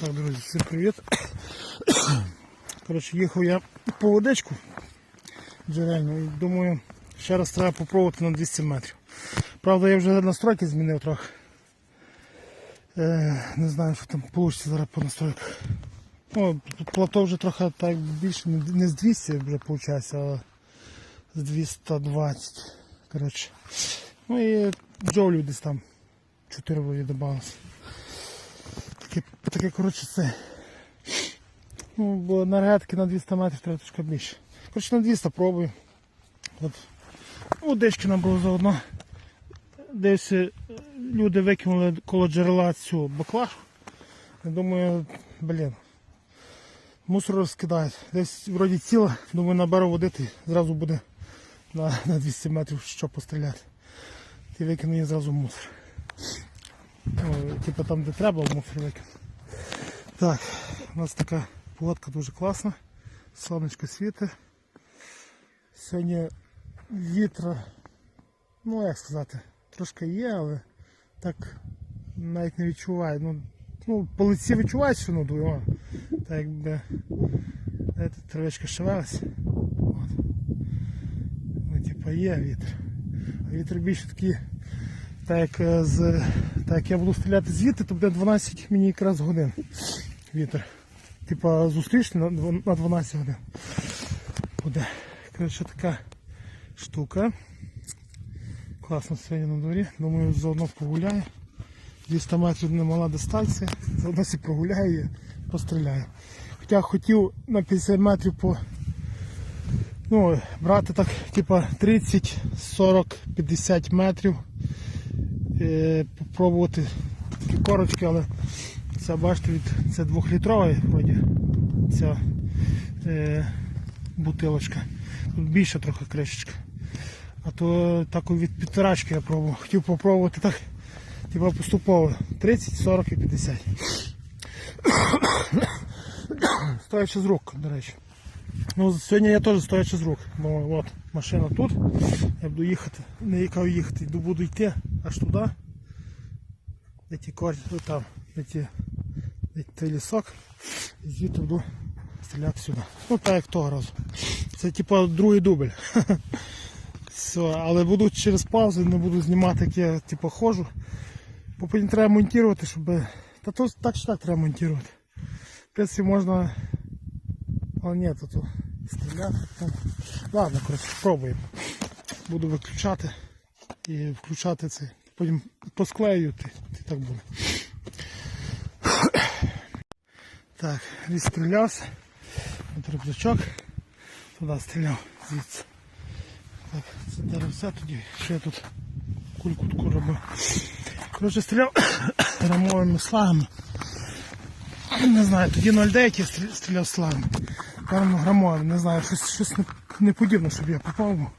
Так, друзі, всім привіт. Коротше, їхав я по водичку джерельну і думаю, ще раз треба попробувати на 200 метрів. Правда, я вже настройки змінив трохи. Е, не знаю, що там вийде зараз по настройках. Ну, плато вже трохи так більше, не з 200 вже виходить, а з 220. Коротше. Ну і джоулів десь там 4 вроді додалося. Таке, таке коротше, це. Ну, бо енергетики на 200 метрів треба трошки більше. Коротше, на 200 пробую. От. Водички набрав заодно. Десь е, люди викинули коло джерела цю баклажку. Я думаю, блін. Мусор розкидають. Десь вроді ціла, думаю, наберу води, і зразу буде на, на 200 метрів що постріляти. Ти викину її зразу мусор. Ну, типу там, де треба, в мусор викину. Так, у нас така погодка дуже класна. Сонечко світить. Сьогодні вітра, ну як сказати, трошки є, але так навіть не відчуваю. Ну, ну по лиці відчувається, що надує, о. так якби знаєте, травичка шевелиться. От. Ну, типа є вітер. А вітер більше такий, так як, е, з, так я буду стріляти звідти, то буде 12 мені якраз годин вітер. Типа зустрічний на на 12 годин. Буде. Коротше, така штука. Класно сьогодні на дворі. Думаю, заодно погуляю. 200 метрів немала дистанція. Заодно сі прогуляю і постріляю. Хоча хотів на 50 метрів по ну, брати так, типа 30, 40, 50 метрів. Е, попробувати такі корочки, але це бачите, від, це двохлітрова вроді ця е, бутилочка. Тут більше трохи кришечка. А то так від півторачки я пробував. Хотів попробувати так, типа поступово. 30, 40 і 50. Стоячи з рук, до речі. Ну, сьогодні я теж стоячи з рук. Бо от машина тут. Я буду їхати, не яка їхати, буду йти аж туди. Де ті корі, там, де той лісок. І звідти буду стріляти сюди. Ну так як того разу. Це типу другий дубль. Все, але буду через паузу, не буду знімати, як я типу, ходжу. Бо потім треба монтувати, щоб. Та то так чи так треба монтувати. В принципі, можна. Але ні, то стріляти. Ладно, коротше, спробуємо. Буду виключати і включати це. Потім посклею, і так буде. Так, відстрілявся. Трубачок. Туди стріляв звідси. Так, це деревце тоді. Ще я тут кульку таку робив. Коротше, стріляв рамовими слагами. Не знаю, тоді 0,9 я стрі- стріляв слагами. Грамовим, не знаю, щось, щось не, не щоб я попав.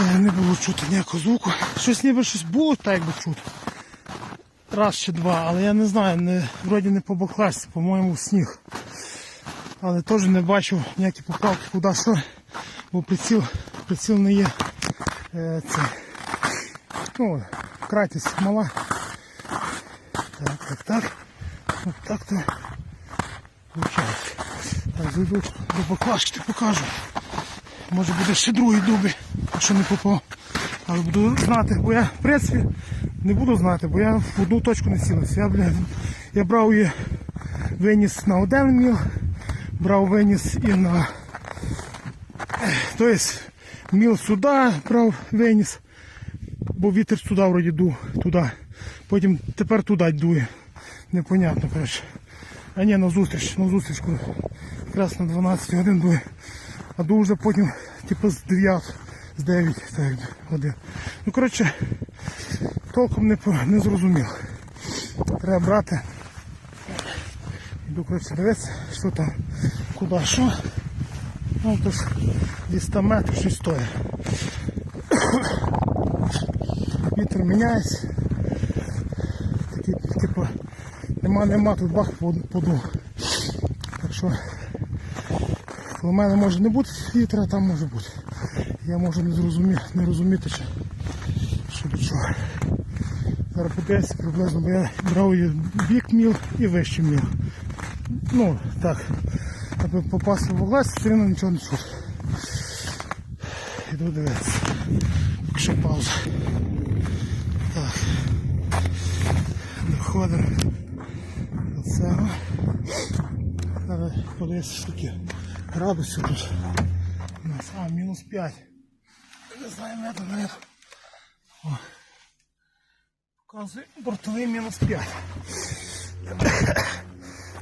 Не було чути ніякого звуку. Щось ніби щось було, так якби чути. Раз чи два, але я не знаю, не, вроді не по баклажці, по-моєму, сніг. Але теж не бачив ніякі поправки, куди що, бо приціл, приціл не є е, це. Ну, кратість мала. Так, так, так. От так то виходить. Так, зайду до баклажки, покажу. Може буде ще другий дубль, якщо не попав. Але буду знати, бо я в принципі не буду знати, бо я в одну точку не цілився. Я, бля, я брав її виніс на один міл, брав виніс і на тобто міл сюди брав виніс, бо вітер сюди вроді дув, туди. Потім тепер туди дує. Непонятно, коротше. А ні, на зустріч, на зустріч, коли якраз на 12 годин дує. А дув вже потім, типу, з 9, з 9 так, годин. Ну, коротше, толком не, не зрозумів. Треба брати. Іду, коротше, дивитися, що там, куди, що. Ну, то ж 200 метрів щось стоїть. Вітер міняється. Такий, типу, нема, нема, тут бах подув. Так що у мене може не бути вітра, там може бути. Я можу не зрозуміти, не розуміти, що, що до чого. Зараз подивимося приблизно, бо я брав і бік міл і вище міл. Ну, так. Аби попасти в область, все одно нічого не чути. Іду дивитися. Якщо пауза. Так. Доходимо до цього. Зараз подивися, скільки градусів тут. У нас, а, мінус 5. Не знаю, метр, наверное. О. Показує бортовий мінус 5.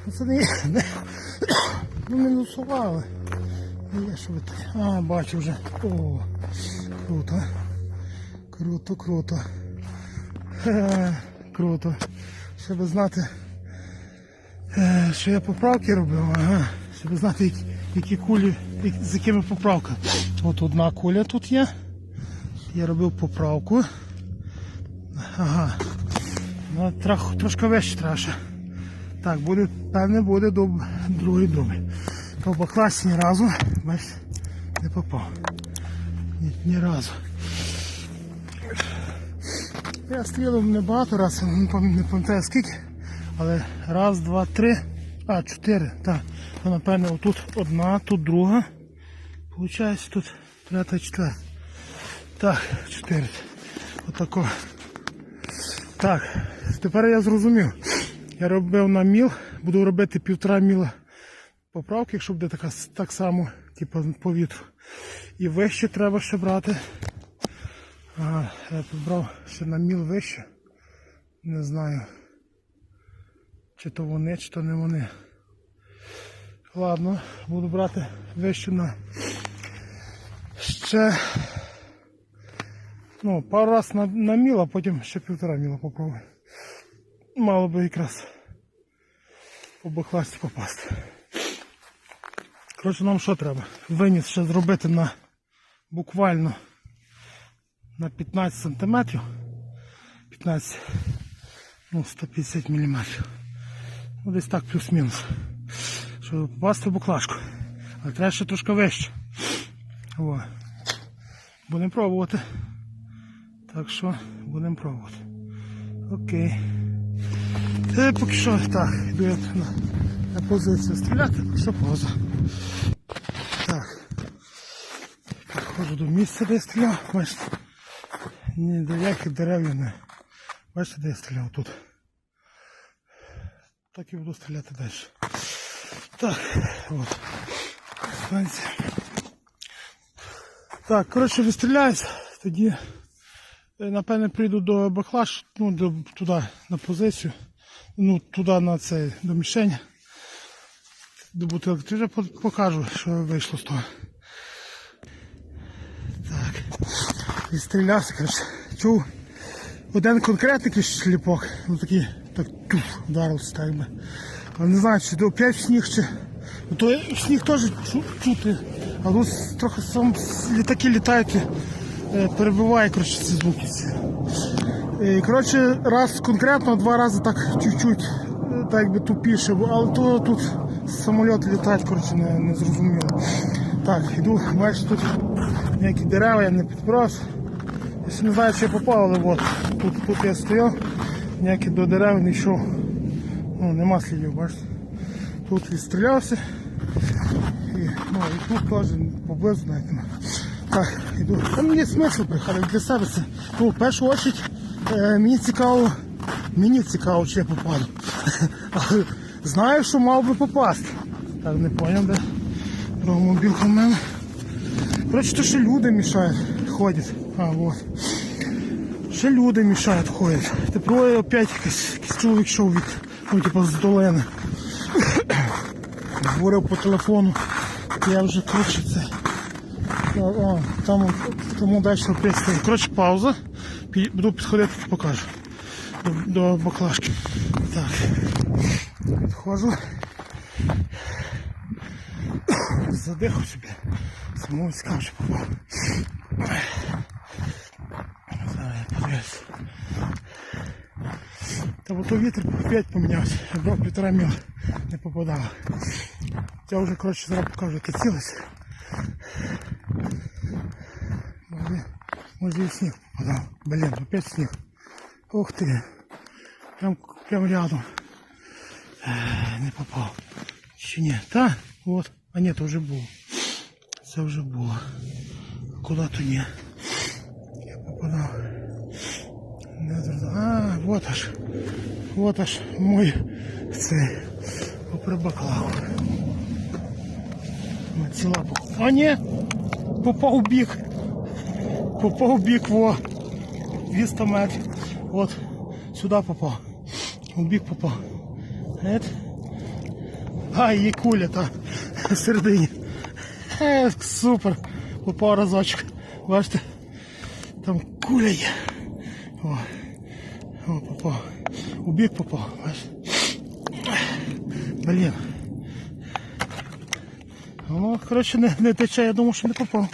Ну, Це не є. Ну, мінусували. Є, що ви так. А, бачу вже. О, круто. Круто, круто. Хе, круто. Щоб знати, е, що я поправки робив, ага. Щоб знати, які, які кулі, з якими поправками. От одна куля тут є. Я робив поправку. Ага. Ну, трох, трошки вище треба. Так, буде, певне, буде до другої думи. То в ні разу, бачите, не попав. Ні, ні разу. Я стрілив небагато раз, не пам- не пам'ятаю скільки, але раз, два, три, а, чотири, так. То напевне отут одна, тут друга. Получається тут третя, четверта. Так, чотири. Отако. Так, тепер я зрозумів. Я робив на міл, буду робити півтора міла поправки, якщо буде така, так само, типу по вітру. І вище треба ще брати. Ага, я підбрав ще на міл вище. Не знаю. Чи то вони, чи то не вони. Ладно, буду брати вище на ще ну, пару раз на, на міл, а потім ще півтора міла попробую. Мало би якраз по бакласті попасти. Коротше, нам що треба? Виніс ще зробити на буквально на 15 сантиметрів. 15, ну, 150 міліметрів. Ну, десь так плюс-мінус. Щоб попасти в буклажку. Але треба ще трошки вище. О. Будемо пробувати. Так що будемо пробувати. Окей. Це поки що так, йду я на, на позицію стріляти, поки що поза. Так. Підходжу до місця, де я стріляв. Бачите, ні до. Бачите, де я стріляв тут. Так і буду стріляти далі. Так, от. Станція. Так, коротше, відстріляюсь, тоді е, напевне прийду до баклаш, ну, до, туди на позицію, ну, туди на цей, до мішені, до бутилки. Ти вже покажу, що вийшло з того. Так, відстрілявся, коротше, чув. Один конкретний якийсь шліпок, ну такий, так туф, вдарився так би. Але не знаю, чи опять в сніг, чи. Ну, то сніг теж чути. А тут трохи сам літаки літають і е, перебиває коротше, ці звуки. І, коротше, раз конкретно, два рази так чуть-чуть, е, так якби тупіше, але то тут самоліти літають, коротше, не, не зрозуміло. Так, іду, бачиш, тут ніякі дерева, я не підбрався. Я не знаю, чи я попав, але от, тут, тут я стояв, ніяких до дерев не йшов. Ну, нема слідів, бачите. Тут відстрілявся. І, ну, і тут теж поблизу навіть нема. Так, іду. Там є смисл приходити для себе. Це, ну, в першу чергу е, мені цікаво, мені цікаво, чи я попаду. Знаю, що мав би попасти. Так, не поняв, де друга в мене. Коротше, то ще люди мішають, ходять. А, вот. Ще люди мішають, ходять. Тепер опять якийсь, чоловік йшов від, ну, типу, з долини. Говорив по телефону. Я вже коротше це. О, о, там тому далі опять. Коротше, пауза. Буду підходити, покажу. До, до баклажки. Так. Підходжу. Задихав собі. Цікаво, що попав. Зараз я подивлюсь. Та бо то вітер опять помінявся. Я брав півтора міла, не попадало. Я вже, коротше, зараз покажу, яке цілося. Може, може і в сніг попадав. Блін, опять сніг. Ух ти. Прям, прям рядом. Е, Не попав. Чи ні? Та? От. А ні, то вже було. Це вже було. А куди то ні? Я. Не зрозумів. А, вот аж. Вот аж мой цей. Попри баклаву. Ось Ціла пох- А ні! Попав бік. Попав бік, во. 200 метрів. От, сюди попав. У бік попав. Ет. А, є куля та всередині. Е, супер. Попав разочок. Бачите? Там куля є. О, о попав. У бік попав. Бачите? Блін. Ну, коротше, не, не тече, я думав, що не попав.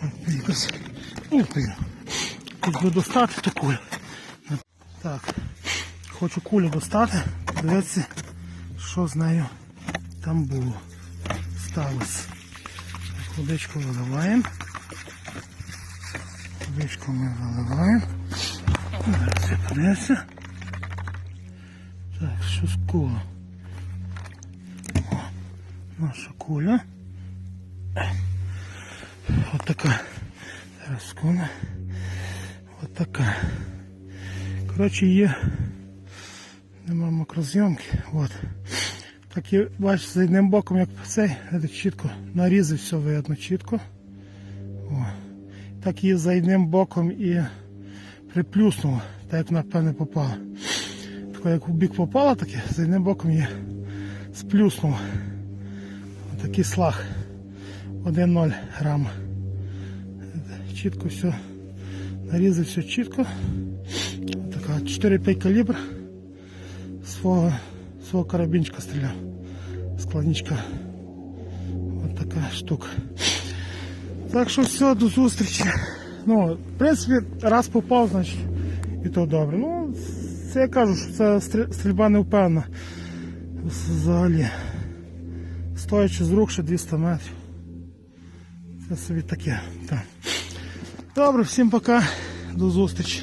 Так, якось. Блін. Тут би достати ту кулю. Так. Хочу кулю достати. Дивіться, що з нею там було. Сталося. Водичку виливаємо. Водичку ми виливаємо. Зараз я подивився. Так, що з кула? О, Наша куля. От така. Зараз секунду. От така. Коротше, є. Нема макрозйомки. От. Так і бачиш, за одним боком, як цей, чітко нарізав все видно чітко. О. Так і за одним боком і приплюснуло, так як вона певне попала. Тако як у бік попала, таке, за одним боком є сплюснуло. Отакий слаг. 1,0 грама. Чітко все. Нарізав все чітко. Така 4-5 калібр свого, свого карабінчика стріляв. Складничка. Ось така штука. Так що все, до зустрічі. Ну, в принципі, раз попав, значить, і то добре. Ну, це я кажу, що це стрільба не впевнена. Взагалі. Стоячи з рук ще 200 метрів. Це собі таке. Так. Добре, всім пока. До зустрічі.